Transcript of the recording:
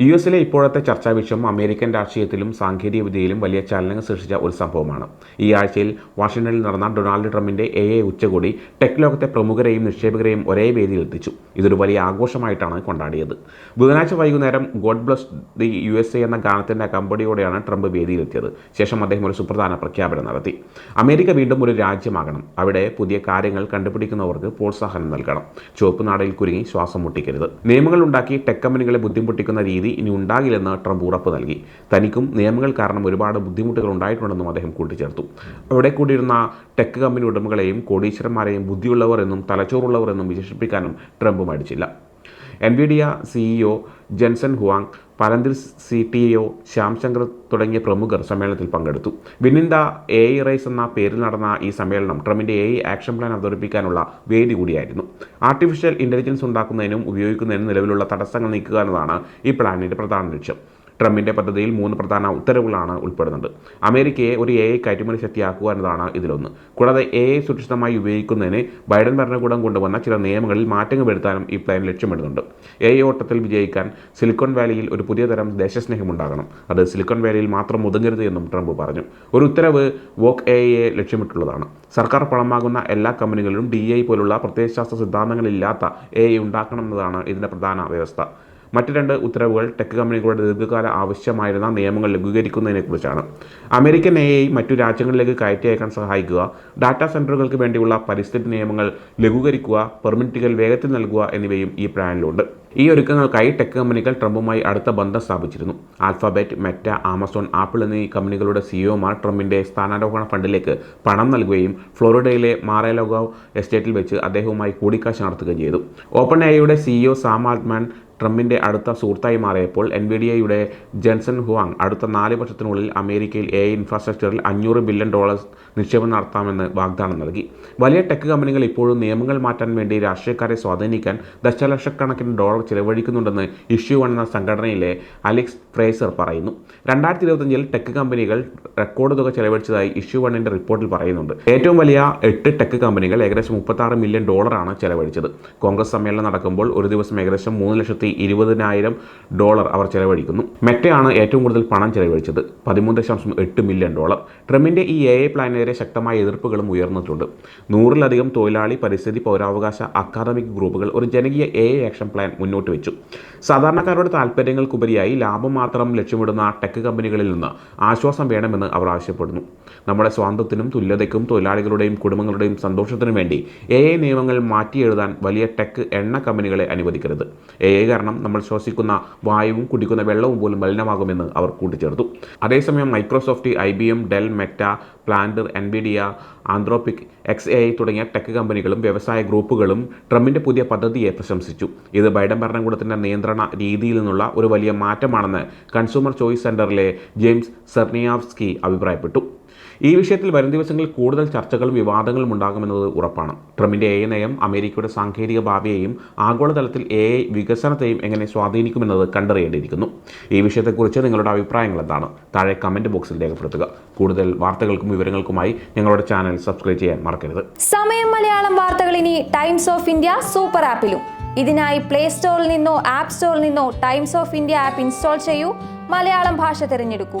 U എസിലെ ഇപ്പോഴത്തെ ചർച്ചാ വിഷയം അമേരിക്കൻ രാഷ്ട്രീയത്തിലും സാങ്കേതിക വിദ്യയിലും വലിയ ചലനങ്ങൾ സൃഷ്ടിച്ച ഒരു സംഭവമാണ്. ഈ ആഴ്ചയിൽ വാഷിംഗ്ടണിൽ നടന്ന ഡൊണാൾഡ് ട്രംപിന്റെ എ എ ഉച്ചകോടി ടെക് ലോകത്തെ പ്രമുഖരെയും നിക്ഷേപകരെയും ഒരേ വേദിയിൽ എത്തിച്ചു. ഇതൊരു വലിയ ആഘോഷമായിട്ടാണ് കൊണ്ടാടിയത്. ബുധനാഴ്ച വൈകുന്നേരം God bless the U S A എന്ന ഗാനത്തിന്റെ അകമ്പടിയോടെയാണ് ട്രംപ് വേദിയിലെത്തിയത്. ശേഷം അദ്ദേഹം ഒരു സുപ്രധാന പ്രഖ്യാപനം നടത്തി. അമേരിക്ക വീണ്ടും ഒരു രാജ്യമാകണം. അവിടെ പുതിയ കാര്യങ്ങൾ കണ്ടുപിടിക്കുന്നവർക്ക് പ്രോത്സാഹനം നൽകണം. ചുവപ്പ് നാടയിൽ കുരുങ്ങി ശ്വാസം മുട്ടിക്കരുത്. നിയമങ്ങൾ ഉണ്ടാക്കി ടെക് കമ്പനികളെ ബുദ്ധിമുട്ടിക്കുന്ന രീതി ഇനി ഉണ്ടാകില്ലെന്ന് ട്രംപ് ഉറപ്പ് നൽകി. തനിക്കും നിയമങ്ങൾ കാരണം ഒരുപാട് ബുദ്ധിമുട്ടുകൾ ഉണ്ടായിട്ടുണ്ടെന്നും അദ്ദേഹം കൂട്ടിച്ചേർത്തു. അവിടെ കൂടിയിരുന്ന ടെക് കമ്പനി ഉടമകളെയും കോടീശ്വരന്മാരെയും ബുദ്ധിയുള്ളവർ എന്നും തലച്ചോറുള്ളവർ എന്നും വിശേഷിപ്പിക്കാനും Trump മടിച്ചില്ല. Nvidia CEO Jensen Huang Palantir C T O Shyam Sankar തുടങ്ങിയ പ്രമുഖർ സമ്മേളനത്തിൽ പങ്കെടുത്തു. വിനിന്ദ എ ഐ റൈസ് എന്ന പേരിൽ നടന്ന ഈ സമ്മേളനം ട്രംപിന്റെ എ ഐ ആക്ഷൻ പ്ലാൻ അവതരിപ്പിക്കാനുള്ള വേദി കൂടിയായിരുന്നു. ആർട്ടിഫിഷ്യൽ ഇന്റലിജൻസ് ഉണ്ടാക്കുന്നതിനും ഉപയോഗിക്കുന്നതിനും നിലവിലുള്ള തടസ്സങ്ങൾ നീക്കുക എന്നതാണ് ഈ പ്ലാനിന്റെ പ്രധാന ലക്ഷ്യം. ട്രംപിന്റെ പദ്ധതിയിൽ മൂന്ന് പ്രധാന ഉത്തരവുകളാണ് ഉൾപ്പെടുന്നത്. അമേരിക്കയെ ഒരു എ ഐ കയറ്റുമതി ശക്തിയാക്കുക എന്നതാണ് ഇതിലൊന്ന്. കൂടാതെ എ ഐ സുരക്ഷിതമായി ഉപയോഗിക്കുന്നതിന് ബൈഡൻ ഭരണകൂടം കൊണ്ടുവന്ന ചില നിയമങ്ങളിൽ മാറ്റങ്ങൾ വരുത്താനും ഈ പ്ലാൻ ലക്ഷ്യമിടുന്നുണ്ട്. എ ഐ ഓട്ടത്തിൽ വിജയിക്കാൻ സിലിക്കോൺ വാലിയിൽ ഒരു പുതിയ തരം ദേശസ്നേഹമുണ്ടാകണം. അത് സിലിക്കോൺ വാലിയിൽ മാത്രം ഒതുങ്ങരുത് എന്നും ട്രംപ് പറഞ്ഞു. ഒരു ഉത്തരവ് വോക്ക് എ ഐയെ ലക്ഷ്യമിട്ടുള്ളതാണ്. സർക്കാർ പണമാകുന്ന എല്ലാ കമ്പനികളിലും ഡി ഐ പോലുള്ള പ്രത്യയശാസ്ത്ര സിദ്ധാന്തങ്ങളില്ലാത്ത എ ഐ ഉണ്ടാക്കണം എന്നതാണ് ഇതിന്റെ പ്രധാന വ്യവസ്ഥ. മറ്റ് രണ്ട് ഉത്തരവുകൾ ടെക് കമ്പനികളുടെ ദീർഘകാല ആവശ്യമായിരുന്ന നിയമങ്ങൾ ലഘൂകരിക്കുന്നതിനെക്കുറിച്ചാണ്. അമേരിക്കൻ എ ഐ മറ്റു രാജ്യങ്ങളിലേക്ക് കയറ്റി അയക്കാൻ സഹായിക്കുക ഡാറ്റാ സെന്ററുകൾക്ക് വേണ്ടിയുള്ള പരിസ്ഥിതി നിയമങ്ങൾ ലഘൂകരിക്കുക പെർമിറ്റുകൾ വേഗത്തിൽ നൽകുക എന്നിവയും ഈ പ്ലാനിലുണ്ട്. ഈ ഒരുക്കങ്ങൾക്കായി ടെക് കമ്പനികൾ ട്രംപുമായി അടുത്ത ബന്ധം സ്ഥാപിച്ചിരുന്നു. ആൽഫാബെറ്റ് മെറ്റ ആമസോൺ ആപ്പിൾ എന്നീ കമ്പനികളുടെ സിഇഒമാർ ട്രംപിന്റെ സ്ഥാനാരോഹണ ഫണ്ടിലേക്ക് പണം നൽകുകയും ഫ്ലോറിഡയിലെ മാറേലോഗോ എസ്റ്റേറ്റിൽ വെച്ച് അദ്ദേഹവുമായി കൂടിക്കാഴ്ച നടത്തുകയും ചെയ്തു. ഓപ്പൺ എയുടെ സിഇഒ സാം ആൽട്ട്മാൻ ട്രംപിന്റെ അടുത്ത സുഹൃത്തായി മാറിയപ്പോൾ എൻ വി ഡി എയുടെ ജെൻസൺ ഹുവാങ് അടുത്ത നാല് വർഷത്തിനുള്ളിൽ അമേരിക്കയിൽ എ ഇൻഫ്രാസ്ട്രക്ചറിൽ അഞ്ഞൂറ് ബില്യൺ ഡോളർ നിക്ഷേപം നടത്താമെന്ന് വാഗ്ദാനം നൽകി. വലിയ ടെക് കമ്പനികൾ ഇപ്പോഴും നിയമങ്ങൾ മാറ്റാൻ വേണ്ടി രാഷ്ട്രീയക്കാരെ സ്വാധീനിക്കാൻ ദശലക്ഷക്കണക്കിന് ഡോളർ ചിലവഴിക്കുന്നുണ്ടെന്ന് ഇഷ്യൂ എന്ന സംഘടനയിലെ അലക്സ് ഫ്രേസർ പറയുന്നു. രണ്ടായിരത്തി ഇരുപത്തഞ്ചിൽ ടെക് കമ്പനികൾ റെക്കോർഡ് തുക ചെലവഴിച്ചതായി ഇഷ്യൂ വണ്ണിന്റെ റിപ്പോർട്ടിൽ പറയുന്നുണ്ട്. ഏറ്റവും വലിയ എട്ട് ടെക് കമ്പനികൾ ഏകദേശം മുപ്പത്താറ് മില്യൺ ഡോളറാണ് ചെലവഴിച്ചത്. കോൺഗ്രസ് സമ്മേളനം നടക്കുമ്പോൾ ഒരു ദിവസം ഏകദേശം മൂന്ന് ലക്ഷത്തി ഇരുപതിനായിരം ഡോളർ അവർ ചെലവഴിക്കുന്നു. മെറ്റയാണ് ഏറ്റവും കൂടുതൽ പണം ചെലവഴിച്ചത്. പതിമൂന്ന് ദശാംശം എട്ട് മില്യൺ ഡോളർ. ട്രംപിന്റെ ഈ എ ഐ പ്ലാനിനെതിരെ ശക്തമായ എതിർപ്പുകളും ഉയർന്നിട്ടുണ്ട്. നൂറിലധികം തൊഴിലാളി പരിസ്ഥിതി പൗരാവകാശ അക്കാദമിക് ഗ്രൂപ്പുകൾ ഒരു ജനകീയ എ ഐ ആക്ഷൻ പ്ലാൻ മുന്നോട്ട് വെച്ചു. സാധാരണക്കാരുടെ താല്പര്യങ്ങൾക്കുപരിയായി ലാഭം മാത്രം ലക്ഷ്യമിടുന്ന ടെക് കമ്പനികളിൽ നിന്ന് ആശ്വാസം വേണമെന്ന് അവർ ആവശ്യപ്പെടുന്നു. നമ്മുടെ സ്വാതന്ത്ര്യത്തിനും തുല്യതയ്ക്കും തൊഴിലാളികളുടെയും കുടുംബങ്ങളുടെയും സന്തോഷത്തിനും വേണ്ടി എ ഐ നിയമങ്ങൾ മാറ്റിയെഴുതാൻ വലിയ ടെക് എണ്ണ കമ്പനികളെ അനുവദിക്കരുത്. എ ഐ കാരണം നമ്മൾ ശ്വസിക്കുന്ന വായുവും കുടിക്കുന്ന വെള്ളവും പോലും മലിനമാകുമെന്ന് അവർ കൂട്ടിച്ചേർത്തു. അതേസമയം Microsoft I B M Dell Meta Palantir Nvidia Anthropic X A I തുടങ്ങിയ ടെക് കമ്പനികളും വ്യവസായ ഗ്രൂപ്പുകളും ട്രംപിന്റെ പുതിയ പദ്ധതിയെ പ്രശംസിച്ചു. ഇത് ബൈഡൻ ഭരണകൂടത്തിന്റെ നിയന്ത്രണ രീതിയിൽ നിന്നുള്ള ഒരു വലിയ മാറ്റമാണെന്ന് കൺസ്യൂമർ ചോയ്സ് സെന്ററിലെ ജെയിംസ് സെർണിയാവ്സ്കി അഭിപ്രായപ്പെട്ടു. ഈ വിഷയത്തിൽ വരും ദിവസങ്ങളിൽ കൂടുതൽ ചർച്ചകളും വിവാദങ്ങളും ഉണ്ടാകുമെന്നത് ഉറപ്പാണ്. ട്രംപിന്റെ എ നയം അമേരിക്കയുടെ സാങ്കേതിക ഭാവിയെയും ആഗോളതലത്തിൽ എ ഐ വികസനത്തെയും എങ്ങനെ സ്വാധീനിക്കുമെന്നത് കണ്ടറിയേണ്ടിയിരിക്കുന്നു. ഈ വിഷയത്തെക്കുറിച്ച് നിങ്ങളുടെ അഭിപ്രായങ്ങൾ എന്താണ്? താഴെ കമന്റ് ബോക്സിൽ രേഖപ്പെടുത്തുക. കൂടുതൽ വാർത്തകൾക്കും വിവരങ്ങൾക്കുമായി ഞങ്ങളുടെ ചാനൽ സബ്സ്ക്രൈബ് ചെയ്യാൻ മറക്കരുത്. സമയം മലയാളം വാർത്തകൾ ഇനി ടൈംസ് ഓഫ് ഇന്ത്യ സൂപ്പർ ആപ്പിലും. ഇതിനായി പ്ലേ സ്റ്റോറിൽ നിന്നോ ആപ്പ് സ്റ്റോറിൽ നിന്നോ Times of India app install ചെയ്യൂ. മലയാളം ഭാഷ തിരഞ്ഞെടുക്കൂ.